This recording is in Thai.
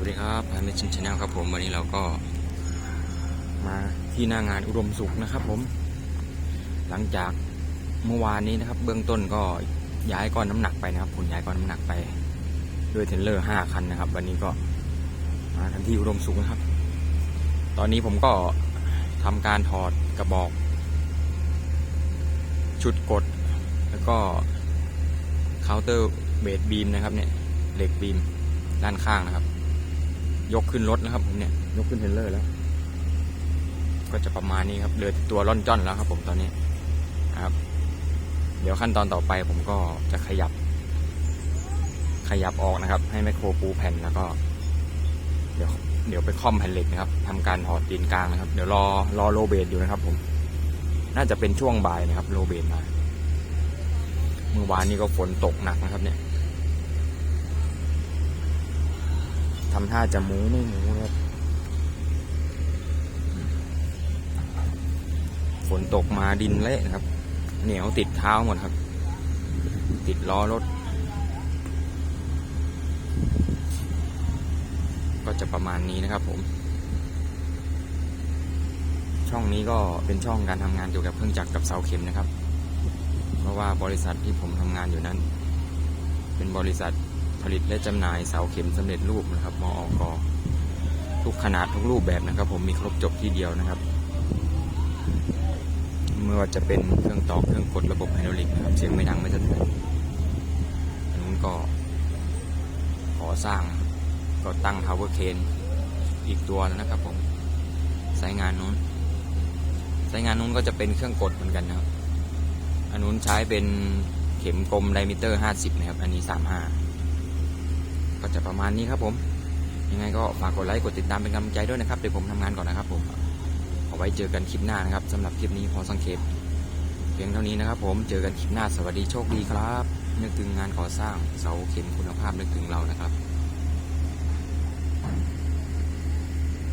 วัสดีครับพายเมชินชาแนลครับผมวันนี้เราก็มาที่หน้างานอุดมสุขนะครับผม หลังจากเมื่อวานนี้นะครับ เบื้องต้นก็ย้ายก้อนน้ำหนักไปนะครับผลย้ายก้อนน้ำหนักไปด้วยเทรลเลอร์ห้าคันนะครับ วันนี้ก็มาทันที่อุดมสุขนะครับ ตอนนี้ผมก็ทำการถอดกระบอก ชุดกด แล้วก็เคาน์เตอร์เบดบีมนะครับเนี่ยเหล็กบีมด้านข้างนะครับ ยกขึ้นรถนะครับผมเนี่ยยกขึ้นเทรลเลอร์แล้ว ก็จะประมาณนี้ครับเหลือตัวร่อนจ้อนแล้วครับผมตอนนี้นะครับ เดี๋ยวขั้นตอนต่อไปผมก็จะขยับ ขยับออกนะครับ ให้แมคโครปูแผ่นแล้วก็ เดี๋ยวเดี๋ยวไปคล่อมแผ่นเหล็กนะครับทำการถอดตีนกลางนะครับ เดี๋ยวรอรอโลเบดอยู่นะครับ ผม น่าจะเป็นช่วงบ่ายนะครับ โลเบดมาเมื่อวานนี้ก็ฝนตกหนักนะครับ เนี่ย ทำท่าจะหมูไม่หมูนะครับฝนตกมาดินเละนะครับ เหนียวติดเท้าหมดครับ ติดล้อรถ ก็จะประมาณนี้นะครับผม ช่องนี้ก็เป็นช่องการทำงานเกี่ยวกับเครื่องจักรกับเสาเข็มนะครับ เพราะว่าบริษัทที่ผมทำงานอยู่นั้น เป็นบริษัท ลิตและจำหน่ายเสาเข็มสำเร็จรูปนะครับมออกทุกขนาดทุกรูปแบบนะครับ ผมมีครบจบที่เดียวนะครับไม่ว่าจะเป็นเครื่องตอกเครื่องกดระบบไฮดรอลิกนะครับเสียงไม่ดังไม่สะเทือนอันนู้นก็ขอสร้างก็ตั้งทาวเวอร์เคนอีกตัวแล้วนะครับผมสายงานนู้นสายงานนู้นก็จะเป็นเครื่องกดเหมือนกันนะครับอันนู้นใช้เป็นเข็มกลมไดมิเตอร์ 50 นะครับ อันนี้ 35 ก็จะประมาณนี้ครับผม ยังไงก็ฝากกดไลค์กดติดตามเป็นกำลังใจด้วยนะครับเดี๋ยวผมทำงานก่อนนะครับผมเอาไว้เจอกันคลิปหน้านะครับสำหรับคลิปนี้พอสังเกตเพียงเท่านี้นะครับผมเจอกันคลิปหน้าสวัสดีโชคดีครับนึกถึงงานก่อสร้างเสาเข็มคุณภาพนึกถึงเรานะครับ